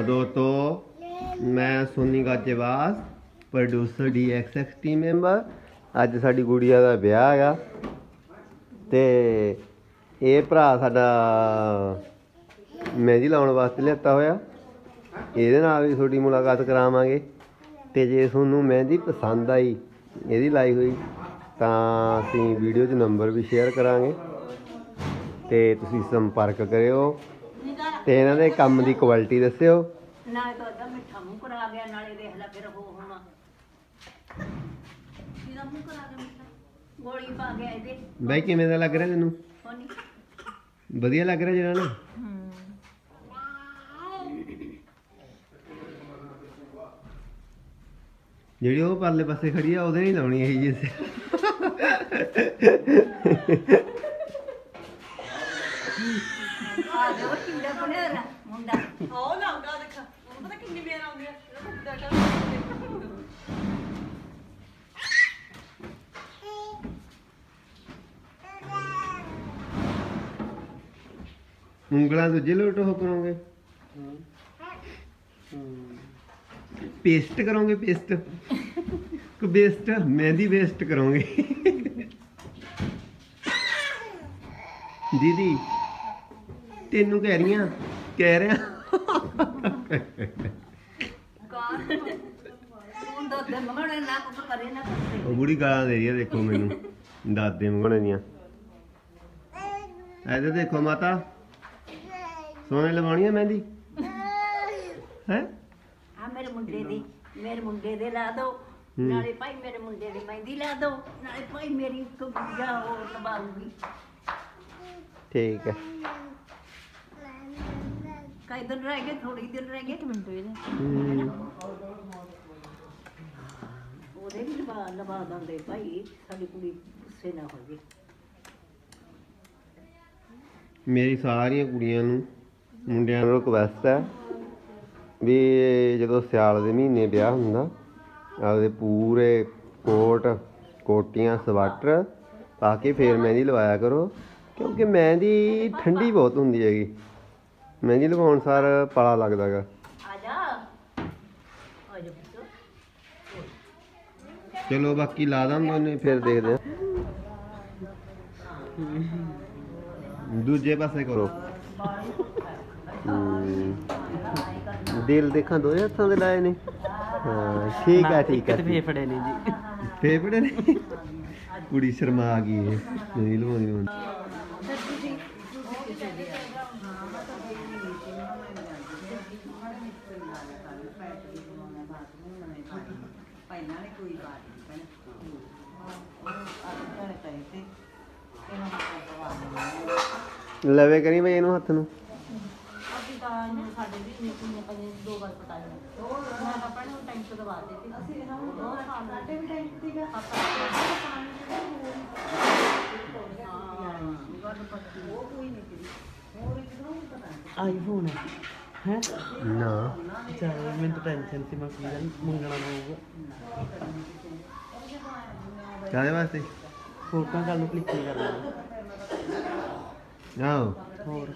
ਦੋਸਤੋ ਮੈਂ Soni Gajewas producer DXX team member ਅੱਜ ਸਾਡੀ ਗੁੜੀਆ ਦਾ ਵਿਆਹ ਹੈਗਾ। ਤੇ ਇਹ ਭਰਾ ਸਾਡਾ ਮਹਿੰਦੀ ਲਾਉਣ ਵਾਸਤੇ ਲਿਆਤਾ ਹੋਇਆ। ਇਹਦੇ ਨਾਲ ਵੀ ਤੁਹਾਡੀ ਮੁਲਾਕਾਤ ਕਰਾਵਾਂਗੇ। ਤੇ ਜੇ ਤੁਹਾਨੂੰ ਮਹਿੰਦੀ ਪਸੰਦ ਆਈ, ਇਹਦੀ ਲਾਈ ਹੋਈ, ਤਾਂ ਅਸੀਂ ਵੀਡੀਓ 'ਚ ਨੰਬਰ ਵੀ ਸ਼ੇਅਰ ਕਰਾਂਗੇ। ਤੇ ਤੁਸੀਂ ਸੰਪਰਕ ਕਰਿਓ। ਤੇ ਇਹਨਾਂ ਦੇ ਕੰਮ ਦੀ ਕੁਆਲਿਟੀ ਦੱਸਿਓ। ਨਾਲੇ ਤਾਂ ਅੱਧਾ ਮਿੱਠਾ ਮੂੰਹ ਕਰਾ ਗਿਆ ਨਾਲੇ ਦੇਖ ਲੈ ਫਿਰ ਉਹ ਹੁਣ। ਕਿਹਦਾ ਮੂੰਹ ਕਰਾ ਗਿਆ ਮਿੱਠਾ? ਗੋਲੀ ਪਾ ਗਿਆ ਇਹਦੇ। ਬਾਈ ਕਿਵੇਂ ਦਾ ਲੱਗ ਰਿਹਾ ਤੈਨੂੰ? ਹੋਣੀ ਵਧੀਆ ਲੱਗ ਰਿਹਾ ਜਿਹੜਾ ਨਾ ਜਿਹੜੀ ਉਹ ਪਰਲੇ ਪਾਸੇ ਖੜੀ ਆ ਉਹਦੇ ਨਹੀਂ ਲਾਉਣੀ ਇਹ ਜੀ ਆ ਦੇ ਉਹ ਕਿੰਨਾ ਮੁੰਡਾ ਆਓ ਲਾਉਂਦਾ ਦੇਖ ਉਹਨੂੰ ਪਤਾ ਕਿੰਨੀ ਮੇਰ ਆਉਂਦੀ ਹੈ ਇਹਦਾ ਬੱਚਾ ਉਂਗਲਾਂ ਦੂਜੇ ਲੋਟ ਹੋ ਕਰੋਗੇ। ਪੇਸਟ ਕਰੋਗੇ ਪੇਸਟ। ਕਿ ਬੇਸਟ, ਮਹਿੰਦੀ ਵੇਸਟ ਕਰੋਗੇ। ਦੀਦੀ ਤੈਨੂੰ ਕਹਿ ਰਹੀਆਂ ਕਹਿ ਰਿਹਾ। ਕਾਰ ਤੂੰ ਤਾਂ ਦੇ ਮੰਗਣੇ ਨਾ ਕੁਝ ਕਰੇ ਨਾ ਕੁਛ ਉਹ ਬੁੜੀ ਗਾਲਾਂ ਦੇ ਰਹੀ ਦੇਖੋ ਮੈਨੂੰ। ਦਾਦੇ ਮੰਗਣੇ ਦੀਆਂ। ਐਦੇ ਦੇਖੋ ਮਾਤਾ। ਸੋਨੇ ਲਵਾਉਣੀ ਹੈ ਮਹਿੰਦੀ? ਹੈ? ਆ ਮੇਰੇ ਮੁੰਡੇ ਦੀ ਮੇਰੇ ਮੁੰਡੇ ਦੇ ਲਾ ਦੋ। ਨਾਲੇ ਭਾਈ ਮੇਰੇ ਮੁੰਡੇ ਦੀ ਮਹਿੰਦੀ ਲਾ ਦੋ। ਨਾਲੇ ਭਾਈ ਮੇਰੀ ਇੱਕ ਗੁੱਜਾ ਹੋਰ ਲਵਾਉਗੀ ਠੀਕ ਹੈ ਕਈ ਦਿਨ ਰਹਿ ਗਏ ਥੋੜੀ ਦਿਨ ਰਹਿ ਗਏ। ਮਿੰਟ ਹਮ, ਉਹਦੇ ਵੀ ਲਵਾ ਲਵਾ ਦਿੰਦੇ ਭਾਈ ਸਾਡੀ ਕੁੜੀ ਗੁੱਸੇ ਨਾ ਹੋ ਜੇ ਮੇਰੀ ਸਾਰੀਆਂ ਕੁੜੀਆਂ ਨੂੰ ਮੁੰਡਿਆਂ ਨੂੰ ਰਿਕਵੈਸਟ ਹੈ ਵੀ ਜਦੋਂ ਸਿਆਲ ਦੇ ਮਹੀਨੇ ਵਿਆਹ ਹੁੰਦਾ ਆਪਦੇ ਪੂਰੇ ਕੋਟ ਕੋਟੀਆਂ ਸਵਾਟਰ ਪਾ ਕੇ ਫੇਰ ਮਹਿੰਦੀ ਲਵਾਇਆ ਕਰੋ ਕਿਉਂਕਿ ਮਹਿੰਦੀ ਠੰਡੀ ਬਹੁਤ ਹੁੰਦੀ ਹੈਗੀ। ਮਹਿੰਦੀ ਲਵਾਉਣ ਸਾਰ ਪਾਲਾ ਲੱਗਦਾ ਗਾ। ਆ ਜਾ ਆ ਜਾ ਪੁੱਤ। ਚਲੋ ਬਾਕੀ ਲਾ ਦਾਂ ਦੋਨੇ ਫਿਰ ਦੇਖਦੇ ਹਾਂ। ਦੂਜੇ ਪਾਸੇ ਕਰੋ। ਹਮ, ਦਿਲ ਦੇਖਾਂ ਦੋ ਹੱਥਾਂ ਦੇ ਲਾਏ ਨੇ। ਹਾਂ ਠੀਕ ਹੈ ਠੀਕ ਹੈ ਫੇਫੜੇ ਨੇ ਜੀ। ਫੇਫੜੇ ਨੇ? ਕੁੜੀ ਸ਼ਰਮਾ ਆ ਗਈ ਇਹ ਨਹੀਂ ਲਵਾਉਣੀ ਹੁਣ। ਪਹਿਲਾਂ ਨੇ ਕੋਈ ਬਾਤ ਨਹੀਂ ਪਹਿਲਾਂ ਉਹ ਅੱਜ ਤੱਕ ਤੇ ਇਹਨਾਂ ਨੂੰ ਪਵਾ ਲਵੇ ਕਰੀ ਬਈ ਇਹਨੂੰ ਹੱਥ ਨੂੰ। ਅਸੀਂ ਤਾਂ ਇਹਨੂੰ ਸਾਡੇ ਵੀ ਮੀਟਿੰਗ ਨੇ ਪੰਜ ਦੋ ਵਾਰ ਪਟਾਇਆ ਮੈਂ ਪਾਪਾ ਨੂੰ ਟਾਈਮ ਦਵਾ ਦਿੱਤੀ ਅਸੀਂ ਇਹਨਾਂ ਨੂੰ ਦੋ ਖਾਣ ਲਾਟੇ ਵੀ ਟਾਈਮ ਸੀਗਾ ਪਾਪਾ ਆਈਫੋਨ ਹੈ ਹੈ? ਨਾ। ਚਲ ਮੈਨੂੰ ਤਾਂ ਟੈਨਸ਼ਨ ਸੀ ਮੈਂ ਕੀ ਗੱਲ ਮੰਗਣਾ ਪਊਗਾ। ਕਾਹਦੇ ਵਾਸਤੇ? ਫੋਟੋਆਂ ਕੱਲ ਨੂੰ ਕਲਿੱਕ ਨਹੀਂ ਕਰਨਾ। ਆਓ ਹੋਰ।